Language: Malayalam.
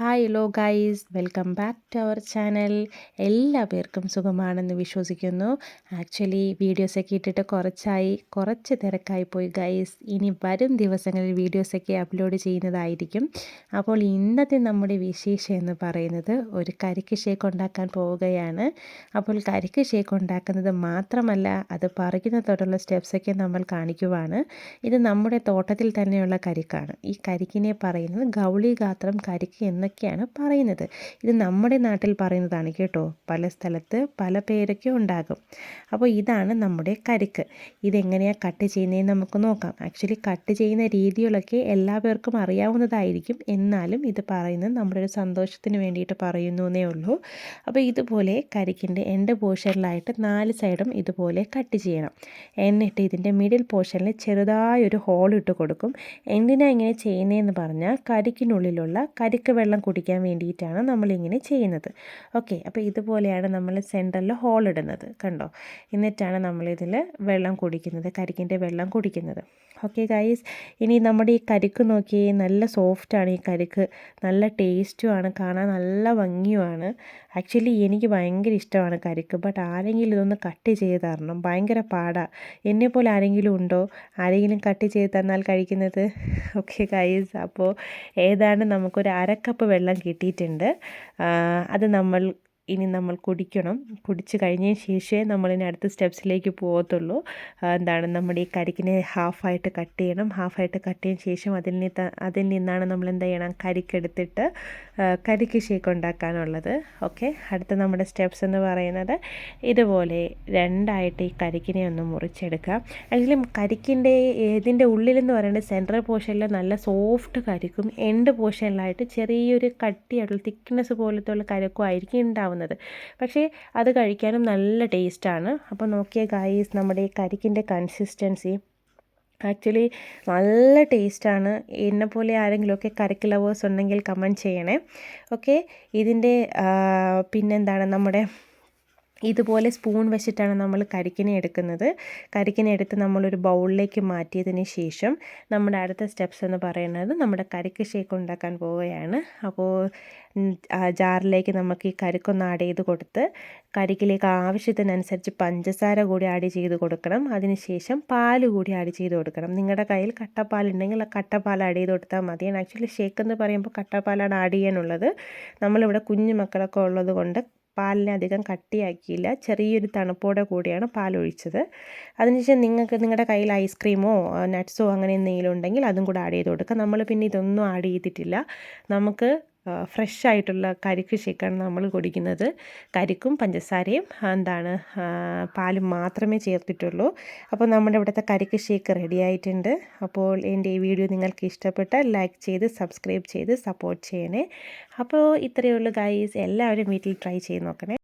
Hi hello guys welcome back to our channel എല്ലാ പേർക്കും സുഖമാണെന്ന് വിശ്വസിക്കുന്നു. ആക്ച്വലി വീഡിയോസൊക്കെ ഇട്ടിട്ട് കുറച്ചായി കുറച്ച് തിരക്കായി പോയി ഗൈസ് ഇനി വരും ദിവസങ്ങളിൽ വീഡിയോസൊക്കെ അപ്ലോഡ് ചെയ്യുന്നതായിരിക്കും. അപ്പോൾ ഇന്നത്തെ നമ്മുടെ വിശേഷം എന്ന് പറയുന്നത് ഒരു കരിക്ക് ഷേക്ക് ഉണ്ടാക്കാൻ പോവുകയാണ്. അപ്പോൾ കരിക്ക് ഷേക്ക് ഉണ്ടാക്കുന്നത് മാത്രമല്ല അത് പറിക്കുന്ന തൊട്ടുള്ള സ്റ്റെപ്സൊക്കെ നമ്മൾ കാണിക്കുവാണ്. ഇത് നമ്മുടെ തോട്ടത്തിൽ തന്നെയുള്ള കരിക്കാണ്. ഈ കരിക്കിനെ പറയുന്നത് ഗൗളി ഗാത്രം കരിക്ക് എന്ന് എന്നൊക്കെയാണ് പറയുന്നത്. ഇത് നമ്മുടെ നാട്ടിൽ പറയുന്നതാണ് കേട്ടോ. പല സ്ഥലത്ത് പല പേരൊക്കെ ഉണ്ടാകും. അപ്പോൾ ഇതാണ് നമ്മുടെ കരിക്ക്. ഇതെങ്ങനെയാണ് കട്ട് ചെയ്യുന്നതെന്ന് നമുക്ക് നോക്കാം. ആക്ച്വലി കട്ട് ചെയ്യുന്ന രീതികളൊക്കെ എല്ലാ പേർക്കും അറിയാവുന്നതായിരിക്കും. എന്നാലും ഇത് പറയുന്നത് നമ്മുടെ ഒരു സന്തോഷത്തിന് വേണ്ടിയിട്ട് പറയുന്നു എന്നേ ഉള്ളൂ. അപ്പോൾ ഇതുപോലെ കരിക്കിന്റെ എന്റെ പോർഷനിലായിട്ട് നാല് സൈഡും ഇതുപോലെ കട്ട് ചെയ്യണം. എന്നിട്ട് ഇതിന്റെ മിഡിൽ പോർഷനിൽ ചെറുതായൊരു ഹോൾ ഇട്ട് കൊടുക്കും. എന്തിനാണ് ഇങ്ങനെ ചെയ്യുന്നതെന്ന് പറഞ്ഞാൽ കരിക്കിനുള്ളിലുള്ള കരിക്ക് വെള്ളം വെള്ളം കുടിക്കാൻ വേണ്ടിയിട്ടാണ് നമ്മളിങ്ങനെ ചെയ്യുന്നത്. ഓക്കെ അപ്പോൾ ഇതുപോലെയാണ് നമ്മൾ സെന്ററിൽ ഹോൾ ഇടുന്നത് കണ്ടോ? എന്നിട്ടാണ് നമ്മളിതിൽ വെള്ളം കുടിക്കുന്നത് കരിക്കിന്റെ വെള്ളം കുടിക്കുന്നത്. ഓക്കെ ഗൈസ് ഇനി നമ്മുടെ ഈ കരിക്ക് നോക്കിയേ നല്ല സോഫ്റ്റാണ് ഈ കരിക്ക്. നല്ല ടേസ്റ്റുമാണ് കാണാൻ നല്ല ഭംഗിയുമാണ്. ആക്ച്വലി എനിക്ക് ഭയങ്കര ഇഷ്ടമാണ് കരിക്ക് ബട്ട് ആരെങ്കിലും ഇതൊന്ന് കട്ട് ചെയ്ത് തരണം. ഭയങ്കര പാടാണ് എന്നെപ്പോലെ ആരെങ്കിലും ഉണ്ടോ? ആരെങ്കിലും കട്ട് ചെയ്ത് തന്നാൽ കഴിക്കുന്നത്? ഓക്കെ ഗൈസ് അപ്പോൾ ഏതാണ്ട് നമുക്കൊരു അരക്കപ്പ് വെള്ളം കിട്ടിയിട്ടുണ്ട്. അത് നമ്മൾ ഇനി നമ്മൾ കുടിക്കണം. കുടിച്ച് കഴിഞ്ഞതിന് ശേഷമേ നമ്മളിനി അടുത്ത സ്റ്റെപ്സിലേക്ക് പോകത്തുള്ളൂ. എന്താണ് നമ്മുടെ ഈ കരിക്കിനെ ഹാഫായിട്ട് കട്ട് ചെയ്യണം. ഹാഫായിട്ട് കട്ട് ചെയ്യുന്ന ശേഷം അതിൽ നിന്ന് അതിൽ നിന്നാണ് നമ്മൾ എന്ത് ചെയ്യണം? കരിക്കെടുത്തിട്ട് കരിക്ക് ഷേക്ക് ഉണ്ടാക്കാനുള്ളത്. ഓക്കെ? അടുത്ത നമ്മുടെ സ്റ്റെപ്സ് എന്ന് പറയുന്നത് ഇതുപോലെ രണ്ടായിട്ട് ഈ കരിക്കിനെ ഒന്ന് മുറിച്ചെടുക്കുക ആക്ച്വലി കരിക്കിന്റെ ഇതിന്റെ ഉള്ളിലെന്ന് പറയുന്നത് സെൻട്രൽ പോർഷനിൽ നല്ല സോഫ്റ്റ് കരിക്കും എൻഡ് പോർഷനിലായിട്ട് ചെറിയൊരു കട്ടിയായിട്ടുള്ള തിക്നെസ് പോലത്തെ ഉള്ള കരിക്കും ആയിരിക്കും ഉണ്ടാവുന്നത്. ഉണ്ടാവുന്നത് പക്ഷേ അത് കഴിക്കാനും നല്ല ടേസ്റ്റാണ്. അപ്പോൾ നോക്കിയ ഗായ്സ് നമ്മുടെ ഈ കരിക്കിന്റെ കൺസിസ്റ്റൻസി ആക്ച്വലി നല്ല ടേസ്റ്റാണ്. എന്നെപ്പോലെ ആരെങ്കിലുമൊക്കെ കറിക്ക് ലവേഴ്സ് ഉണ്ടെങ്കിൽ കമന്റ് ചെയ്യണേ. ഓക്കെ ഇതിന്റെ പിന്നെന്താണ് നമ്മുടെ ഇതുപോലെ സ്പൂൺ വെച്ചിട്ടാണ് നമ്മൾ കരിക്കിനെ എടുക്കുന്നത്. കരിക്കിനെ എടുത്ത് നമ്മളൊരു ബൗളിലേക്ക് മാറ്റിയതിന് ശേഷം നമ്മുടെ അടുത്ത സ്റ്റെപ്സ് എന്ന് പറയുന്നത് നമ്മുടെ കരിക്ക് ഷേക്ക് ഉണ്ടാക്കാൻ പോവുകയാണ്. അപ്പോൾ ജാറിലേക്ക് നമുക്ക് ഈ കരിക്കൊന്ന് ആഡ് ചെയ്ത് കൊടുത്ത് കരിക്കിലേക്ക് ആവശ്യത്തിനനുസരിച്ച് പഞ്ചസാര കൂടി ആഡ് ചെയ്ത് കൊടുക്കണം. അതിനുശേഷം പാൽ കൂടി ആഡ് ചെയ്ത് കൊടുക്കണം. നിങ്ങളുടെ കയ്യിൽ കട്ടപ്പാൽ ഉണ്ടെങ്കിൽ ആ കട്ടപ്പാൽ ആഡ് ചെയ്ത് കൊടുത്താൽ മതിയാണ്. ആക്ച്വലി ഷേക്ക് എന്ന് പറയുമ്പോൾ കട്ടപ്പാലാണ് ആഡ് ചെയ്യാനുള്ളത്. നമ്മളിവിടെ കുഞ്ഞു മക്കളൊക്കെ ഉള്ളത് കൊണ്ട് പാലിനെ അധികം കട്ടിയാക്കിയില്ല. ചെറിയൊരു തണുപ്പോടെ കൂടിയാണ് പാൽ ഒഴിച്ചത് അതിനുശേഷം നിങ്ങൾക്ക് നിങ്ങളുടെ കയ്യിൽ ഐസ്ക്രീമോ നട്ട്സോ അങ്ങനെ എന്തെങ്കിലും ഉണ്ടെങ്കിൽ അതും കൂടെ ആഡ് ചെയ്ത് കൊടുക്കുക നമ്മൾ പിന്നെ ഇതൊന്നും ആഡ് ചെയ്തിട്ടില്ല. നമുക്ക് ഫ്രഷ് ആയിട്ടുള്ള കരിക്ക് ഷേക്കാണ് നമ്മൾ കുടിക്കുന്നത്. കരിക്കും പഞ്ചസാരയും എന്താണ് പാലും മാത്രമേ ചേർത്തിട്ടുള്ളൂ. അപ്പോൾ നമ്മുടെ ഇവിടുത്തെ കരിക്ക് ഷേക്ക് റെഡി ആയിട്ടുണ്ട്. അപ്പോൾ എന്റെ ഈ വീഡിയോ നിങ്ങൾക്ക് ഇഷ്ടപ്പെട്ടാൽ ലൈക്ക് ചെയ്ത് സബ്സ്ക്രൈബ് ചെയ്ത് സപ്പോർട്ട് ചെയ്യണേ. അപ്പോൾ ഇത്രയേ ഉള്ളൂ ഗൈസ് എല്ലാവരും വീട്ടിൽ ട്രൈ ചെയ്ത് നോക്കണേ.